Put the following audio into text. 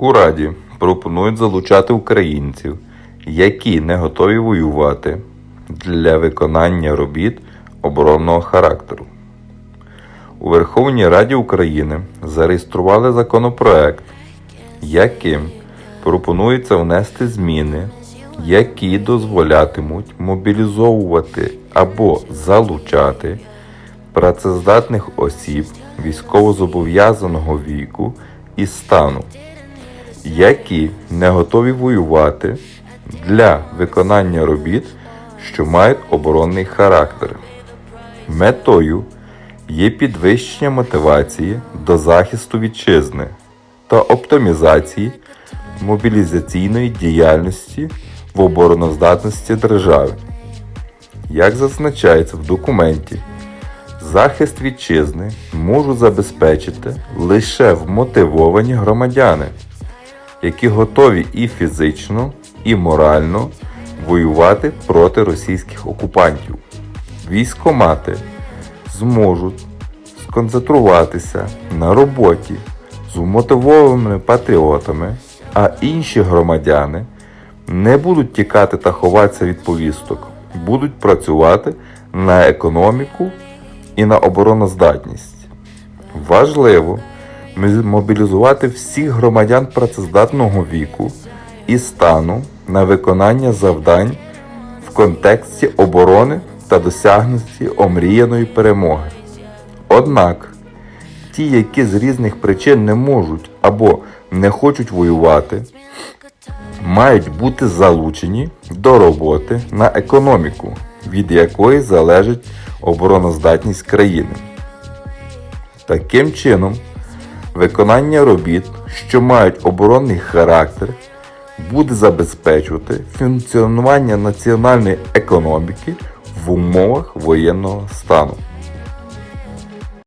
У Раді пропонують залучати українців, які не готові воювати для виконання робіт оборонного характеру. У Верховній Раді України зареєстрували законопроект, яким пропонується внести зміни, які дозволятимуть мобілізовувати або залучати працездатних осіб військовозобов'язаного віку і стану, які не готові воювати для виконання робіт, що мають оборонний характер. Метою є підвищення мотивації до захисту вітчизни та оптимізації мобілізаційної діяльності в обороноздатності держави. Як зазначається в документі, захист вітчизни можуть забезпечити лише вмотивовані громадяни, які готові і фізично, і морально воювати проти російських окупантів. Військомати зможуть сконцентруватися на роботі з вмотивованими патріотами, а інші громадяни не будуть тікати та ховатися від повісток, будуть працювати на економіку і на обороноздатність. Важливо мобілізувати всіх громадян працездатного віку і стану на виконання завдань в контексті оборони та досягненні омріяної перемоги. Однак, ті, які з різних причин не можуть або не хочуть воювати, мають бути залучені до роботи на економіку, від якої залежить обороноздатність країни. Таким чином, виконання робіт, що мають оборонний характер, буде забезпечувати функціонування національної економіки в умовах воєнного стану.